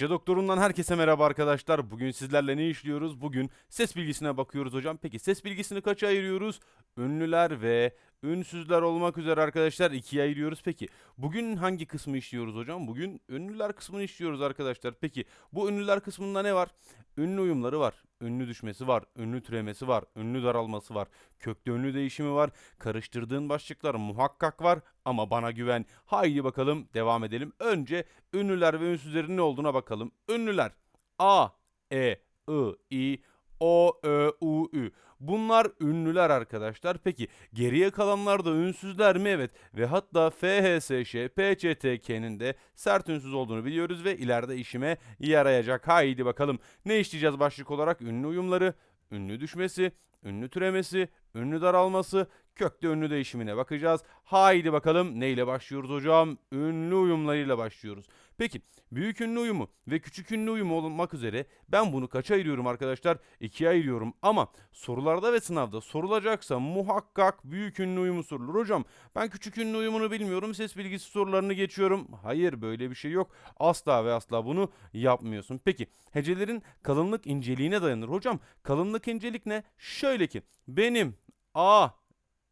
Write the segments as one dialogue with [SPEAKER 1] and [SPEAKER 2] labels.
[SPEAKER 1] Akça Doktorum'dan herkese merhaba arkadaşlar. Bugün sizlerle ne işliyoruz? Bugün ses bilgisine bakıyoruz hocam. Peki ses bilgisini kaça ayırıyoruz? Ünlüler ve ünsüzler olmak üzere arkadaşlar ikiye ayırıyoruz. Peki bugün hangi kısmı işliyoruz hocam? Bugün ünlüler kısmını işliyoruz arkadaşlar. Peki bu ünlüler kısmında ne var? Ünlü uyumları var. Ünlü düşmesi var. Ünlü türemesi var. Ünlü daralması var. Kökte ünlü değişimi var. Karıştırdığın başlıklar muhakkak var. Ama bana güven. Haydi bakalım devam edelim. Önce ünlüler ve ünsüzlerin ne olduğuna bakalım. Ünlüler. A, E, I, I, O, Ö, U, Ü. Bunlar ünlüler arkadaşlar. Peki geriye kalanlar da ünsüzler mi? Evet. Ve hatta F, H, S, Ş, P, Ç, T, K'nin de sert ünsüz olduğunu biliyoruz ve ileride işime yarayacak. Haydi bakalım. Ne işleyeceğiz başlık olarak? Ünlü uyumları, ünlü düşmesi, ünlü türemesi, ünlü daralması, kökte ünlü değişimine bakacağız. Haydi bakalım neyle başlıyoruz hocam? Ünlü uyumlarıyla başlıyoruz. Peki büyük ünlü uyumu ve küçük ünlü uyumu olmak üzere ben bunu kaça ayırıyorum arkadaşlar? İkiye ayırıyorum ama sorularda ve sınavda sorulacaksa muhakkak büyük ünlü uyumu sorulur. Hocam ben küçük ünlü uyumunu bilmiyorum ses bilgisi sorularını geçiyorum. Hayır böyle bir şey yok. Asla ve asla bunu yapmıyorsun. Peki hecelerin kalınlık inceliğine dayanır. Hocam kalınlık incelik ne? Şöyle ki benim A,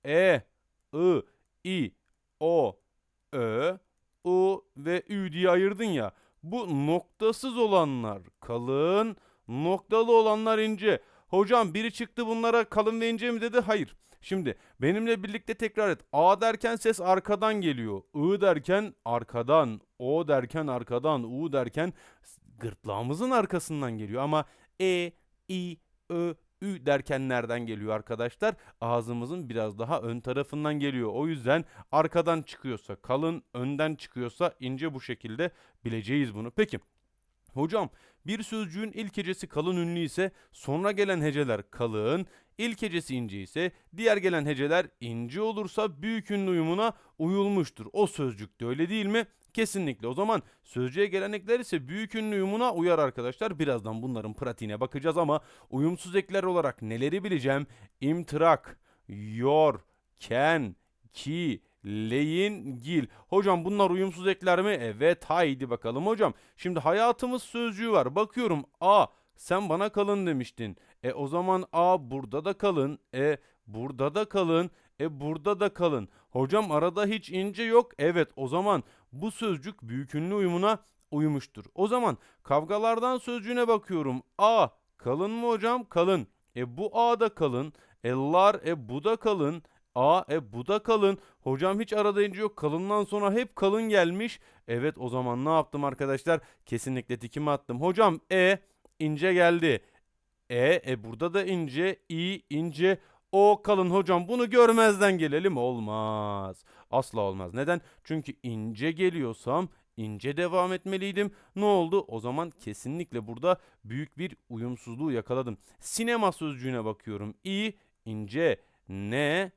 [SPEAKER 1] E, I, I, O, Ö, U ve Ü diye ayırdın ya. Bu noktasız olanlar kalın, noktalı olanlar ince. Hocam biri çıktı bunlara kalın ve ince mi dedi? Hayır. Şimdi benimle birlikte tekrar et. A derken ses arkadan geliyor. I derken arkadan. O derken arkadan. U derken gırtlağımızın arkasından geliyor. Ama E, I, Ö, Ü derken nereden geliyor arkadaşlar? Ağzımızın biraz daha ön tarafından geliyor. O yüzden arkadan çıkıyorsa kalın, önden çıkıyorsa ince bu şekilde bileceğiz bunu. Peki Hocam bir sözcüğün ilk hecesi kalın ünlü ise sonra gelen heceler kalın, ilk hecesi ince ise diğer gelen heceler ince olursa büyük ünlü uyumuna uyulmuştur. O sözcük de öyle değil mi? Kesinlikle. O zaman sözcüğe gelen ekler ise büyük ünlü uyumuna uyar arkadaşlar. Birazdan bunların pratiğine bakacağız ama uyumsuz ekler olarak neleri bileceğim? İmtırak, yor, ken, ki, leyin, gil. Hocam bunlar uyumsuz ekler mi? Evet haydi bakalım hocam. Şimdi hayatımız sözcüğü var. Bakıyorum A sen bana kalın demiştin. E o zaman A burada da kalın. E burada da kalın. E burada da kalın. Hocam arada hiç ince yok. Evet o zaman bu sözcük büyük ünlü uyumuna uymuştur. O zaman kavgalardan sözcüğüne bakıyorum. A kalın mı hocam? Kalın. E bu A da kalın. E lar e bu da kalın. A e bu da kalın. Hocam hiç arada ince yok. Kalından sonra hep kalın gelmiş. Evet o zaman ne yaptım arkadaşlar? Kesinlikle tikimi attım. Hocam E ince geldi. E e burada da ince. İ ince. O kalın hocam bunu görmezden gelelim olmaz. Asla olmaz. Neden? Çünkü ince geliyorsam ince devam etmeliydim. Ne oldu? O zaman kesinlikle burada büyük bir uyumsuzluğu yakaladım. Sinema sözcüğüne bakıyorum. İ ince. Ne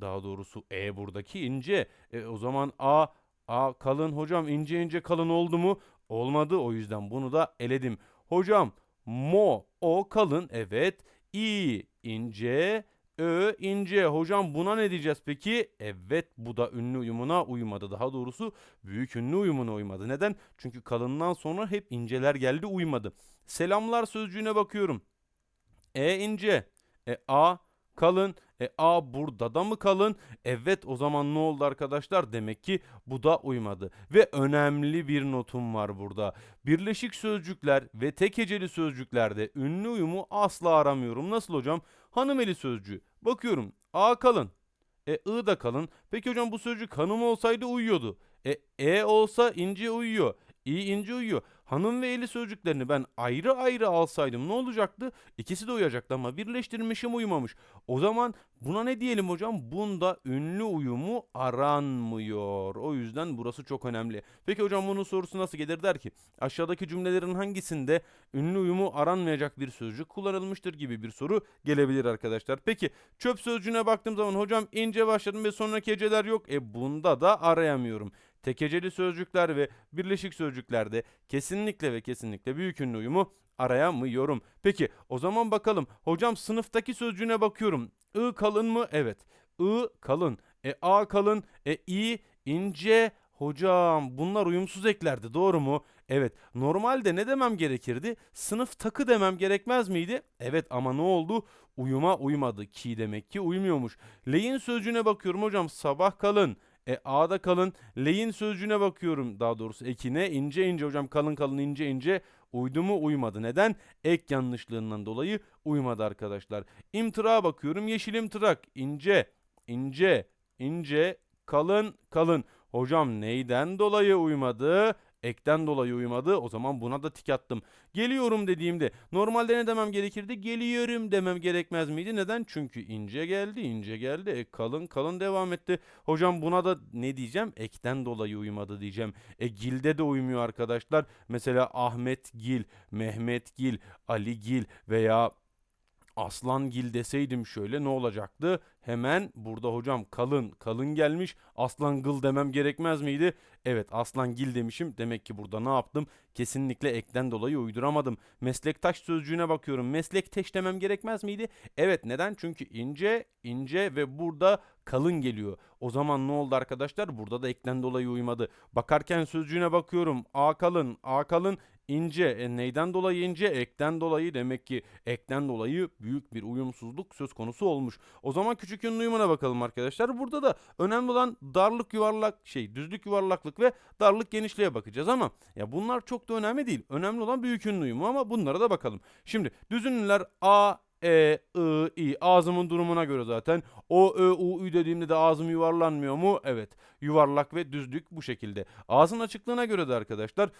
[SPEAKER 1] daha doğrusu E buradaki ince. E, o zaman A A kalın hocam ince ince kalın oldu mu? Olmadı o yüzden bunu da eledim. Hocam mo o kalın evet. İ ince Ö ince. Hocam buna ne diyeceğiz peki? Evet bu da ünlü uyumuna uymadı. Daha doğrusu büyük ünlü uyumuna uymadı. Neden? Çünkü kalından sonra hep inceler geldi uymadı. Selamlar sözcüğüne bakıyorum. E ince. E A kalın. E A burada da mı kalın? Evet o zaman ne oldu arkadaşlar? Demek ki bu da uymadı. Ve önemli bir notum var burada. Birleşik sözcükler ve tek heceli sözcüklerde ünlü uyumu asla aramıyorum. Nasıl hocam? Hanımeli sözcüğü. Bakıyorum A kalın. E I da kalın. Peki hocam bu sözcük hanım olsaydı uyuyordu. E E olsa ince uyuyor. İ ince uyuyor. Hanım ve eli sözcüklerini ben ayrı ayrı alsaydım ne olacaktı? İkisi de uyacaktı ama birleştirmişim uyumamış. O zaman buna ne diyelim hocam? Bunda ünlü uyumu aranmıyor. O yüzden burası çok önemli. Peki hocam bunun sorusu nasıl gelir der ki aşağıdaki cümlelerin hangisinde ünlü uyumu aranmayacak bir sözcük kullanılmıştır gibi bir soru gelebilir arkadaşlar. Peki çöp sözcüğüne baktığım zaman hocam ince başladım ve sonraki heceler yok. E bunda da arayamıyorum tekeceli sözcükler ve birleşik sözcüklerde kesinlikle ve kesinlikle büyük ünlü uyumu arayamıyorum. Peki o zaman bakalım. Hocam sınıftaki sözcüğüne bakıyorum. I kalın mı? Evet. I kalın. E A kalın. E İ ince. Hocam bunlar uyumsuz eklerdi doğru mu? Evet, normalde ne demem gerekirdi? Sınıf takı demem gerekmez miydi? Evet ama ne oldu? Uyuma uymadı ki demek ki uymuyormuş. Leyin sözcüğüne bakıyorum hocam sabah kalın. E A'da kalın. Leyin sözcüğüne bakıyorum daha doğrusu ekine ince ince hocam kalın kalın ince ince uydu mu uymadı. Neden? Ek yanlışlığından dolayı uymadı arkadaşlar. İmtırağa bakıyorum yeşil imtırak ince ince ince kalın kalın. Hocam neyden dolayı uymadı? Ekten dolayı uymadı. O zaman buna da tik attım. Geliyorum dediğimde normalde ne demem gerekirdi? Geliyorum demem gerekmez miydi? Neden? Çünkü ince geldi, ince geldi. E, kalın kalın devam etti. Hocam buna da ne diyeceğim? Ekten dolayı uymadı diyeceğim. E Gil'de de uymuyor arkadaşlar. Mesela Ahmet Gil, Mehmet Gil, Ali Gil veya Aslan Gil deseydim şöyle ne olacaktı? Hemen burada hocam kalın kalın gelmiş. Aslan Gıl demem gerekmez miydi? Evet Aslan Gil demişim. Demek ki burada ne yaptım? Kesinlikle ekten dolayı uyduramadım. Meslektaş sözcüğüne bakıyorum. Meslektaş demem gerekmez miydi? Evet neden? Çünkü ince ince ve burada kalın geliyor. O zaman ne oldu arkadaşlar? Burada da ekten dolayı uymadı. Bakarken sözcüğüne bakıyorum. A kalın, A kalın, ince. E neyden dolayı ince? Ekten dolayı demek ki ekten dolayı büyük bir uyumsuzluk söz konusu olmuş. O zaman küçük yönlü uyumuna bakalım arkadaşlar. Burada da önemli olan darlık yuvarlak şey, düzlük yuvarlaklık ve darlık genişliğe bakacağız ama ya bunlar çok da önemli değil. Önemli olan büyük ünlü uyumu ama bunlara da bakalım. Şimdi düz ünlüler A, e, I, I ağzımın durumuna göre zaten. O, Ö, U, Ü dediğimde de ağzım yuvarlanmıyor mu? Evet. Yuvarlak ve düzlük bu şekilde. Ağzın açıklığına göre de arkadaşlar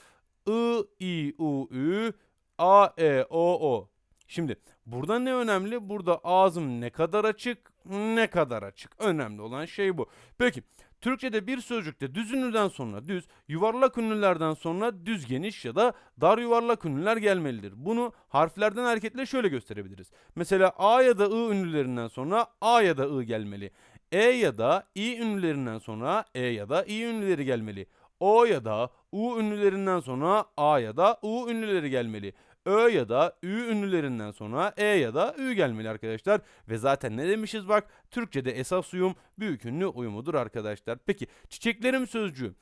[SPEAKER 1] I, I, U, Ü, A, E, O, O. Şimdi burada ne önemli? Burada ağzım ne kadar açık, ne kadar açık. Önemli olan şey bu. Peki Türkçe'de bir sözcükte düz ünlüden sonra düz, yuvarlak ünlülerden sonra düz geniş ya da dar yuvarlak ünlüler gelmelidir. Bunu harflerden hareketle şöyle gösterebiliriz. Mesela A ya da I ünlülerinden sonra A ya da I gelmeli. E ya da İ ünlülerinden sonra E ya da İ ünlüleri gelmeli. O ya da U ünlülerinden sonra A ya da U ünlüleri gelmeli. Ö ya da Ü ünlülerinden sonra E ya da Ü gelmeli arkadaşlar. Ve zaten ne demişiz bak Türkçede esas uyum büyük ünlü uyumudur arkadaşlar. Peki çiçeklerim sözcüğü.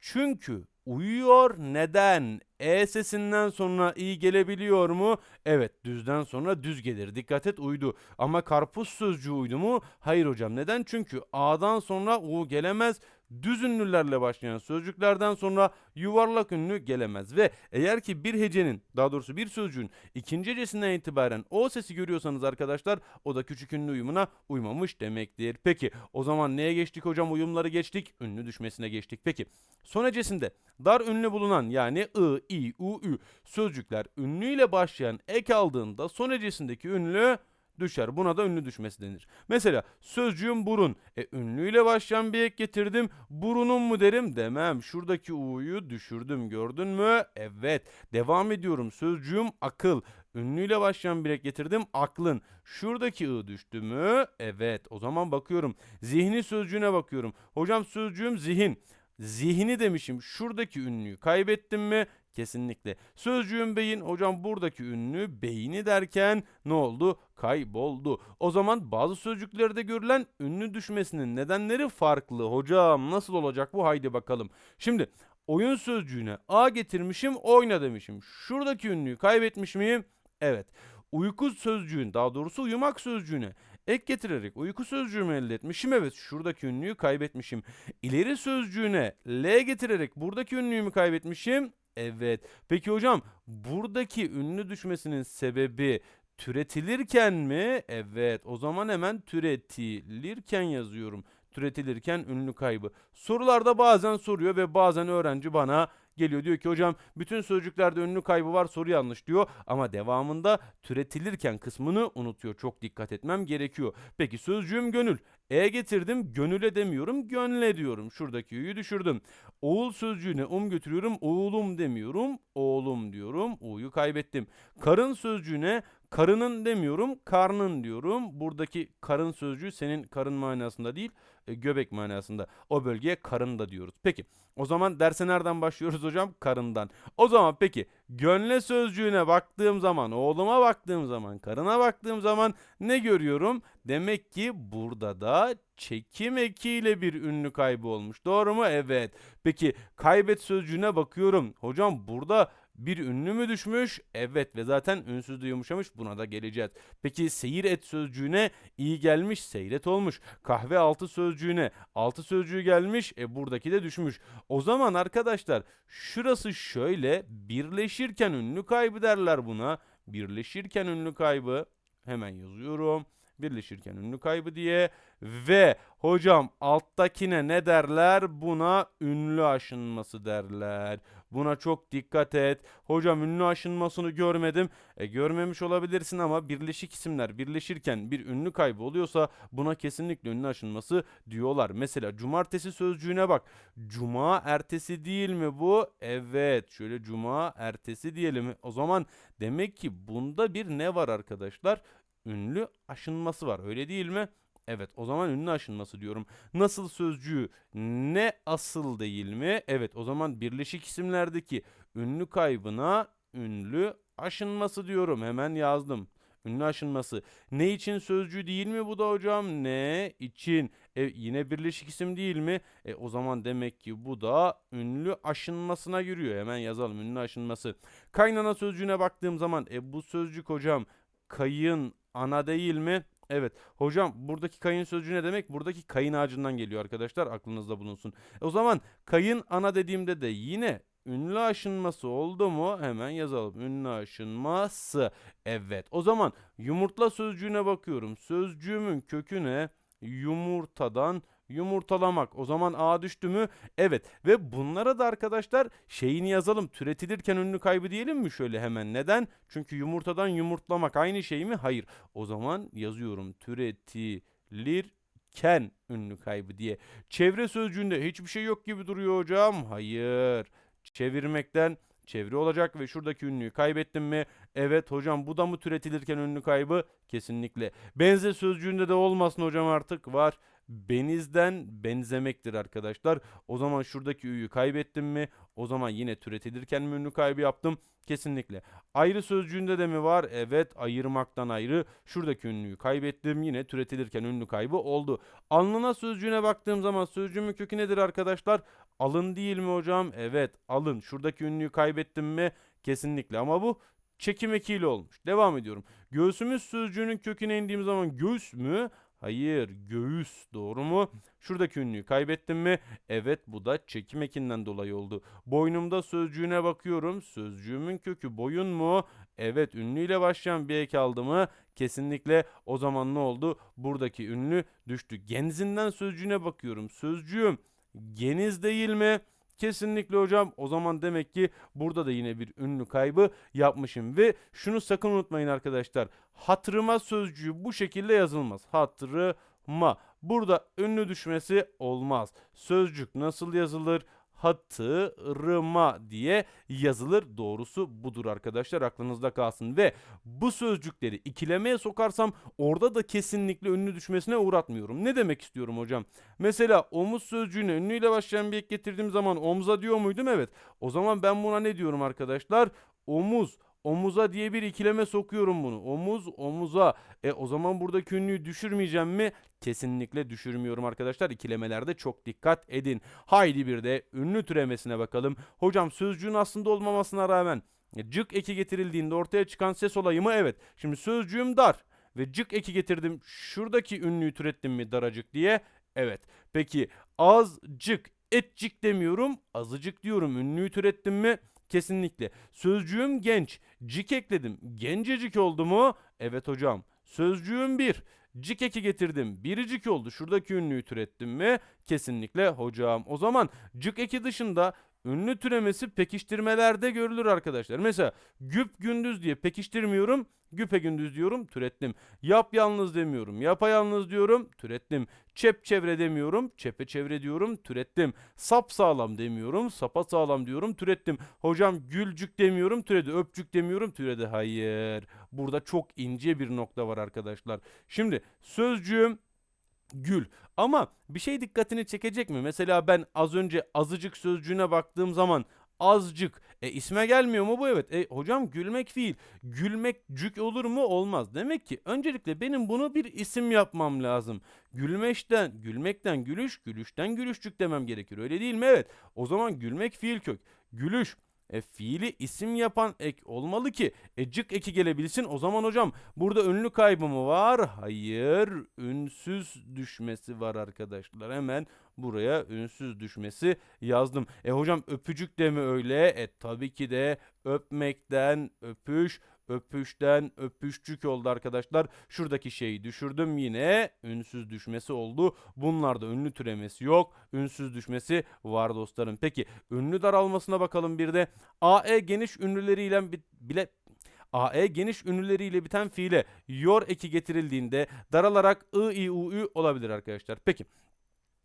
[SPEAKER 1] Çünkü uyuyor neden? E sesinden sonra i gelebiliyor mu? Evet düzden sonra düz gelir. Dikkat et uydu. Ama karpuz sözcüğü uydu mu? Hayır hocam. Neden? Çünkü a'dan sonra u gelemez. Düz ünlülerle başlayan sözcüklerden sonra yuvarlak ünlü gelemez. Ve eğer ki bir hecenin daha doğrusu bir sözcüğün ikinci hecesinden itibaren o sesi görüyorsanız arkadaşlar o da küçük ünlü uyumuna uymamış demektir. Peki o zaman neye geçtik hocam? Uyumları geçtik. Ünlü düşmesine geçtik. Peki son hecesinde dar ünlü bulunan yani ı, i, u, ü sözcükler ünlüyle başlayan ek aldığında son hecesindeki ünlü düşer. Buna da ünlü düşmesi denir. Mesela sözcüğüm burun. E ünlüyle başlayan bir ek getirdim. Burunum mu derim demem. Şuradaki u'yu düşürdüm gördün mü? Evet. Devam ediyorum. Sözcüğüm akıl. Ünlüyle başlayan bir ek getirdim. Aklın. Şuradaki ı düştü mü? Evet. O zaman bakıyorum. Zihni sözcüğüne bakıyorum. Hocam sözcüğüm zihin. Zihni demişim. Şuradaki ünlüyü kaybettim mi? Kesinlikle. Sözcüğün beyin hocam buradaki ünlü beyni derken ne oldu? Kayboldu. O zaman bazı sözcüklerde görülen ünlü düşmesinin nedenleri farklı. Hocam nasıl olacak bu? Haydi bakalım. Şimdi oyun sözcüğüne a getirmişim oyna demişim. Şuradaki ünlüyü kaybetmiş miyim? Evet. Uyku sözcüğün daha doğrusu uyumak sözcüğüne ek getirerek uyku sözcüğümü elde etmişim. Evet şuradaki ünlüyü kaybetmişim. İleri sözcüğüne L getirerek buradaki ünlüyü kaybetmişim. Evet. Peki hocam buradaki ünlü düşmesinin sebebi türetilirken mi? Evet. O zaman hemen türetilirken yazıyorum. Türetilirken ünlü kaybı. Sorularda bazen soruyor ve bazen öğrenci bana geliyor diyor ki hocam bütün sözcüklerde ünlü kaybı var soru yanlış diyor ama devamında türetilirken kısmını unutuyor. Çok dikkat etmem gerekiyor. Peki sözcüğüm gönül. E getirdim gönüle demiyorum gönle diyorum. Şuradaki ü'yü düşürdüm. Oğul sözcüğüne um götürüyorum oğlum demiyorum oğlum diyorum. U'yu kaybettim. Karın sözcüğüne karının demiyorum, karnın diyorum. Buradaki karın sözcüğü senin karın manasında değil, e, göbek manasında. O bölgeye karın da diyoruz. Peki, o zaman derse nereden başlıyoruz hocam? Karından. O zaman peki, gönle sözcüğüne baktığım zaman, oğluma baktığım zaman, karına baktığım zaman ne görüyorum? Demek ki burada da çekim ekiyle bir ünlü kaybı olmuş. Doğru mu? Evet. Peki kaybet sözcüğüne bakıyorum. Hocam burada bir ünlü mü düşmüş? Evet ve zaten ünsüz de yumuşamış. Buna da geleceğiz. Peki seyir et sözcüğüne iyi gelmiş, seyret olmuş. Kahve altı sözcüğüne altı sözcüğü gelmiş. E buradaki de düşmüş. O zaman arkadaşlar şurası şöyle birleşirken ünlü kaybı derler buna. Birleşirken ünlü kaybı hemen yazıyorum birleşirken ünlü kaybı diye ve hocam alttakine ne derler? Buna ünlü aşınması derler. Buna çok dikkat et. Hocam ünlü aşınmasını görmedim. E görmemiş olabilirsin ama birleşik isimler birleşirken bir ünlü kaybı oluyorsa buna kesinlikle ünlü aşınması diyorlar. Mesela cumartesi sözcüğüne bak. Cuma ertesi değil mi bu? Evet. Şöyle cuma ertesi diyelim. O zaman demek ki bunda bir ne var arkadaşlar? Ünlü aşınması var. Öyle değil mi? Evet o zaman ünlü aşınması diyorum. Nasıl sözcüğü ne asıl değil mi? Evet o zaman birleşik isimlerdeki ünlü kaybına ünlü aşınması diyorum. Hemen yazdım. Ünlü aşınması. Ne için sözcüğü değil mi bu da hocam? Ne için? E, yine birleşik isim değil mi? E, o zaman demek ki bu da ünlü aşınmasına giriyor. Hemen yazalım ünlü aşınması. Kaynana sözcüğüne baktığım zaman e, bu sözcük hocam kayın ana değil mi? Evet. Hocam buradaki kayın sözcüğü ne demek? Buradaki kayın ağacından geliyor arkadaşlar. Aklınızda bulunsun. O zaman kayın ana dediğimde de yine ünlü aşınması oldu mu? Hemen yazalım. Ünlü aşınması. Evet. O zaman yumurtla sözcüğüne bakıyorum. Sözcüğümün kökü ne? Yumurtadan yumurtalamak. O zaman A düştü mü? Evet. Ve bunlara da arkadaşlar şeyini yazalım. Türetilirken ünlü kaybı diyelim mi şöyle hemen? Neden? Çünkü yumurtadan yumurtlamak aynı şey mi? Hayır. O zaman yazıyorum. Türetilirken ünlü kaybı diye. Çevre sözcüğünde hiçbir şey yok gibi duruyor hocam. Hayır. Çevirmekten çevre olacak ve şuradaki ünlüyü kaybettim mi? Evet hocam bu da mı türetilirken ünlü kaybı? Kesinlikle. Benze sözcüğünde de olmasın hocam artık var benizden benzemektir arkadaşlar. O zaman şuradaki ü'yü kaybettim mi? O zaman yine türetilirken mi ünlü kaybı yaptım? Kesinlikle. Ayrı sözcüğünde de mi var? Evet ayırmaktan ayrı. Şuradaki ünlüyü kaybettim. Yine türetilirken ünlü kaybı oldu. Alnına sözcüğüne baktığım zaman sözcüğümün kökü nedir arkadaşlar? Alın değil mi hocam? Evet alın. Şuradaki ünlüyü kaybettim mi? Kesinlikle ama bu çekim ekiyle olmuş. Devam ediyorum. Göğsümüz sözcüğünün köküne indiğim zaman göğüs mü? Hayır göğüs doğru mu? Şuradaki ünlüyü kaybettim mi? Evet bu da çekim ekinden dolayı oldu. Boynumda sözcüğüne bakıyorum. Sözcüğümün kökü boyun mu? Evet ünlüyle başlayan bir ek aldı mı? Kesinlikle o zaman ne oldu? Buradaki ünlü düştü. Genzinden sözcüğüne bakıyorum. Sözcüğüm geniz değil mi? Kesinlikle hocam. O zaman demek ki burada da yine bir ünlü kaybı yapmışım. Ve şunu sakın unutmayın arkadaşlar. Hatırıma sözcüğü bu şekilde yazılmaz. Hatırıma. Burada ünlü düşmesi olmaz. Sözcük nasıl yazılır? Hatırıma diye yazılır. Doğrusu budur arkadaşlar aklınızda kalsın. Ve bu sözcükleri ikilemeye sokarsam orada da kesinlikle ünlü düşmesine uğratmıyorum. Ne demek istiyorum hocam? Mesela omuz sözcüğüne ünlüyle başlayan bir ek getirdiğim zaman omza diyor muydum? Evet. O zaman ben buna ne diyorum arkadaşlar? Omuz omuza diye bir ikileme sokuyorum bunu. Omuz omuza. E o zaman buradaki ünlüyü düşürmeyeceğim mi? Kesinlikle düşürmüyorum arkadaşlar. İkilemelerde çok dikkat edin. Haydi bir de ünlü türemesine bakalım. Hocam sözcüğün aslında olmamasına rağmen e, cık eki getirildiğinde ortaya çıkan ses olayı mı? Evet. Şimdi sözcüğüm dar ve cık eki getirdim. Şuradaki ünlüyü türettim mi daracık diye? Evet. Peki azcık etcik demiyorum azıcık diyorum. Ünlüyü türettim mi? Kesinlikle. Sözcüğüm genç. Cik ekledim. Gencecik oldu mu? Evet hocam. Sözcüğüm bir. Cik eki getirdim. Biricik oldu. Şuradaki ünlüyü türettim mi? Kesinlikle hocam. O zaman cık eki dışında ünlü türemesi pekiştirmelerde görülür arkadaşlar. Mesela güp gündüz diye pekiştirmiyorum. Güpe gündüz diyorum, türettim. Yap yalnız demiyorum, yapayalnız diyorum, türettim. Çep çevre demiyorum, çepe çevre diyorum, türettim. Sap sağlam demiyorum, sapa sağlam diyorum, türettim. Hocam gülcük demiyorum, türedi. Öpcük demiyorum, türedi. Hayır. Burada çok ince bir nokta var arkadaşlar. Şimdi sözcüğüm gül. Ama bir şey dikkatini çekecek mi? Mesela ben az önce azıcık sözcüğüne baktığım zaman azıcık. E isme gelmiyor mu bu? Evet. E hocam gülmek fiil. Gülmek cük olur mu? Olmaz. Demek ki öncelikle benim bunu bir isim yapmam lazım. Gülmeşten, gülmekten gülüş, gülüşten gülüşcük demem gerekir. Öyle değil mi? Evet. O zaman gülmek fiil kök. Gülüş. E fiili isim yapan ek olmalı ki e cık eki gelebilsin. O zaman hocam burada ünlü kaybı mı var? Hayır. Ünsüz düşmesi var arkadaşlar. Hemen buraya ünsüz düşmesi yazdım. E hocam öpücük de mi öyle? E tabii ki de öpmekten öpüş, öpüşten öpüşçük oldu arkadaşlar. Şuradaki şeyi düşürdüm yine ünsüz düşmesi oldu. Bunlarda ünlü türemesi yok. Ünsüz düşmesi var dostlarım. Peki ünlü daralmasına bakalım bir de. AE geniş ünlüleriyle bi- bile AE geniş ünlüleriyle biten fiile yor eki getirildiğinde daralarak ı, i, u, ü olabilir arkadaşlar. Peki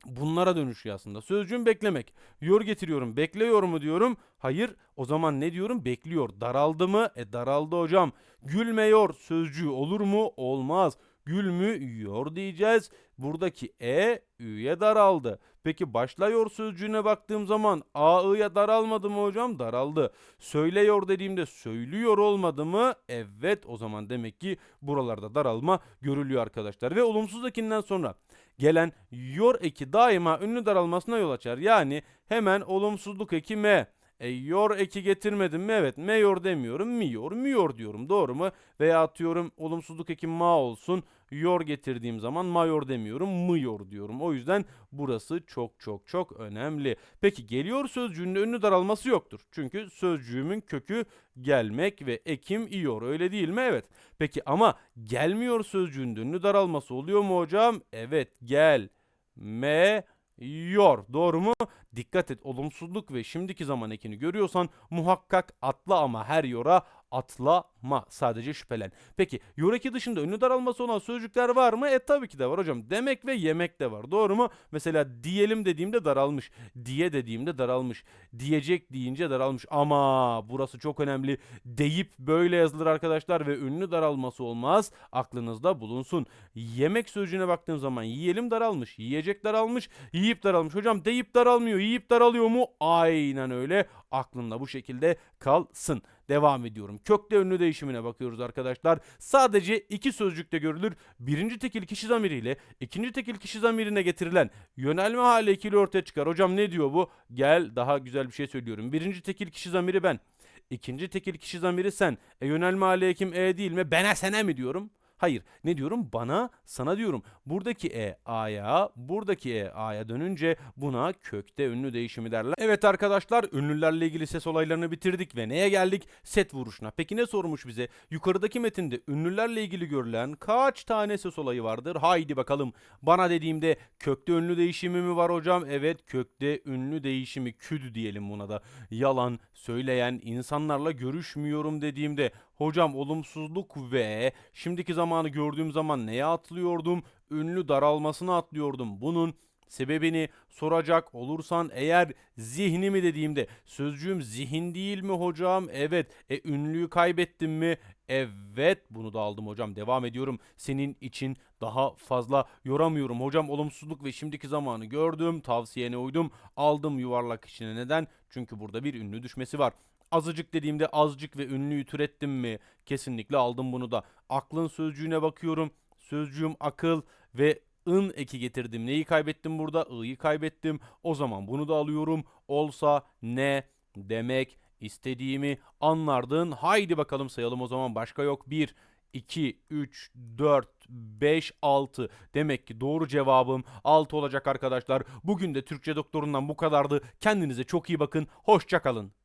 [SPEAKER 1] bunlara dönüşüyor aslında. Sözcüğüm beklemek. Yor getiriyorum. Bekliyor mu diyorum. Hayır. O zaman ne diyorum? Bekliyor. Daraldı mı? E daraldı hocam. Gülmüyor sözcüğü olur mu? Olmaz. Gülmüyor diyeceğiz. Buradaki e ü'ye daraldı. Peki başlıyor sözcüğüne baktığım zaman a i'ye daralmadı mı hocam? Daraldı. Söylüyor dediğimde söylüyor olmadı mı? Evet o zaman demek ki buralarda daralma görülüyor arkadaşlar. Ve olumsuz ekinden sonra gelen yor eki daima ünlü daralmasına yol açar. Yani hemen olumsuzluk eki me. E, yor eki getirmedim mi? Evet. Meyor demiyorum. Miyor, miyor diyorum. Doğru mu? Veya atıyorum olumsuzluk eki ma olsun. Yor getirdiğim zaman mayor demiyorum. Mıyor diyorum. O yüzden burası çok çok çok önemli. Peki geliyor sözcüğünün ünlü daralması yoktur. Çünkü sözcüğümün kökü gelmek ve ekim iyor. Öyle değil mi? Evet. Peki ama gelmiyor sözcüğünün ünlü daralması oluyor mu hocam? Evet. Gel. Me yor. Doğru mu? Dikkat et olumsuzluk ve şimdiki zaman ekini görüyorsan muhakkak atla ama her yora atlama. Sadece şüphelen. Peki yor eki dışında ünlü daralması olan sözcükler var mı? E tabii ki de var hocam. Demek ve yemek de var. Doğru mu? Mesela diyelim dediğimde daralmış. Diye dediğimde daralmış. Diyecek deyince daralmış. Ama burası çok önemli. Deyip böyle yazılır arkadaşlar ve ünlü daralması olmaz. Aklınızda bulunsun. Yemek sözcüğüne baktığım zaman yiyelim daralmış. Yiyecek daralmış. Yiyip daralmış. Hocam deyip daralmıyor. Yiyip daralıyor mu? Aynen öyle. Aklında bu şekilde kalsın. Devam ediyorum. Kökte ünlü değişimine bakıyoruz arkadaşlar. Sadece iki sözcükte görülür. Birinci tekil kişi zamiriyle ikinci tekil kişi zamirine getirilen yönelme hali ekili ortaya çıkar. Hocam ne diyor bu? Gel daha güzel bir şey söylüyorum. Birinci tekil kişi zamiri ben. İkinci tekil kişi zamiri sen. E yönelme hali ekim e değil mi? Bana sene mi diyorum? Hayır. Ne diyorum? Bana, sana diyorum. Buradaki e a'ya, buradaki e a'ya dönünce buna kökte ünlü değişimi derler. Evet arkadaşlar, ünlülerle ilgili ses olaylarını bitirdik ve neye geldik? Set vuruşuna. Peki ne sormuş bize? Yukarıdaki metinde ünlülerle ilgili görülen kaç tane ses olayı vardır? Haydi bakalım. Bana dediğimde kökte ünlü değişimi mi var hocam? Evet, kökte ünlü değişimi küd diyelim buna da. Yalan söyleyen insanlarla görüşmüyorum dediğimde Hocam olumsuzluk ve şimdiki zamanı gördüğüm zaman neye atlıyordum? Ünlü daralmasına atlıyordum. Bunun sebebini soracak olursan eğer zihni mi dediğimde sözcüğüm zihin değil mi hocam? Evet. E ünlüyü kaybettim mi? Evet. Bunu da aldım hocam. Devam ediyorum. Senin için daha fazla yoramıyorum. Hocam olumsuzluk ve şimdiki zamanı gördüm. Tavsiyene uydum. Aldım yuvarlak içine. Neden? Çünkü burada bir ünlü düşmesi var. Azıcık dediğimde azıcık ve ünlüyü türettim mi? Kesinlikle aldım bunu da. Aklın sözcüğüne bakıyorum. Sözcüğüm akıl ve ın eki getirdim. Neyi kaybettim burada? I'yı kaybettim. O zaman bunu da alıyorum. Olsa ne demek istediğimi anlardın. Haydi bakalım sayalım o zaman. Başka yok. 1, 2, 3, 4, 5, 6. Demek ki doğru cevabım 6 olacak arkadaşlar. Bugün de Türkçe doktorundan bu kadardı. Kendinize çok iyi bakın. Hoşçakalın.